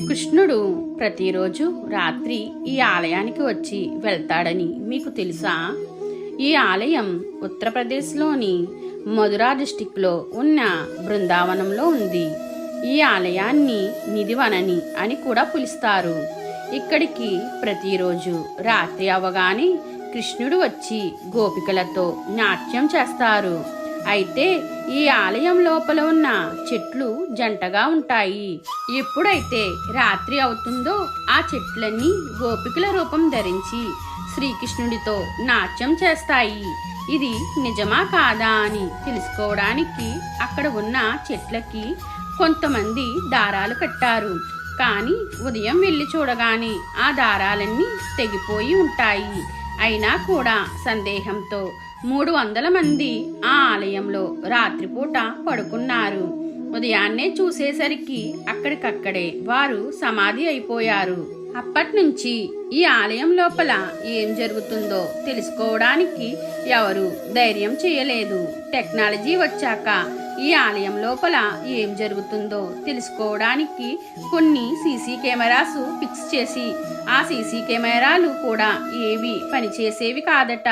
కృష్ణుడు ప్రతిరోజు రాత్రి ఈ ఆలయానికి వచ్చి వెళ్తాడని మీకు తెలుసా? ఈ ఆలయం ఉత్తరప్రదేశ్లోని మధురా డిస్టిక్లో ఉన్న బృందావనంలో ఉంది. ఈ ఆలయాన్ని నిధివనని అని కూడా పిలుస్తారు. ఇక్కడికి ప్రతిరోజు రాత్రి అవగానే కృష్ణుడు వచ్చి గోపికలతో నాట్యం చేస్తారు. అయితే ఈ ఆలయం లోపల ఉన్న చెట్లు జంటగా ఉంటాయి. ఎప్పుడైతే రాత్రి అవుతుందో ఆ చెట్లన్నీ గోపికల రూపం ధరించి శ్రీకృష్ణుడితో నాట్యం చేస్తాయి. ఇది నిజమా కాదా అని తెలుసుకోవడానికి అక్కడ ఉన్న చెట్లకి కొంతమంది దారాలు కట్టారు. కానీ ఉదయం వెళ్ళి చూడగానే ఆ దారాలన్నీ తెగిపోయి ఉంటాయి. అయినా కూడా సందేహంతో మూడు వందల మంది ఆ ఆలయంలో రాత్రిపూట పడుకున్నారు. ఉదయాన్నే చూసేసరికి అక్కడికక్కడే వారు సమాధి అయిపోయారు. అప్పటినుంచి ఈ ఆలయం లోపల ఏం జరుగుతుందో తెలుసుకోవడానికి ఎవరు ధైర్యం చేయలేదు. టెక్నాలజీ వచ్చాక ఈ ఆలయం లోపల ఏం జరుగుతుందో తెలుసుకోవడానికి కొన్ని సీసీ కెమెరాస్ ఫిక్స్ చేసి ఆ సీసీ కెమెరాలు కూడా ఏవి పనిచేసేవి కాదట.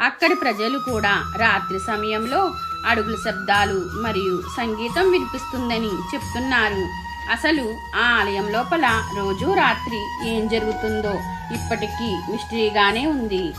అక్కడి ప్రజలు కూడా రాత్రి సమయంలో అడుగుల శబ్దాలు మరియు సంగీతం వినిపిస్తుందని చెప్తున్నారు. అసలు ఆ ఆలయం లోపల రోజు రాత్రి ఏం జరుగుతుందో ఇప్పటికీ మిస్టరీగానే ఉంది.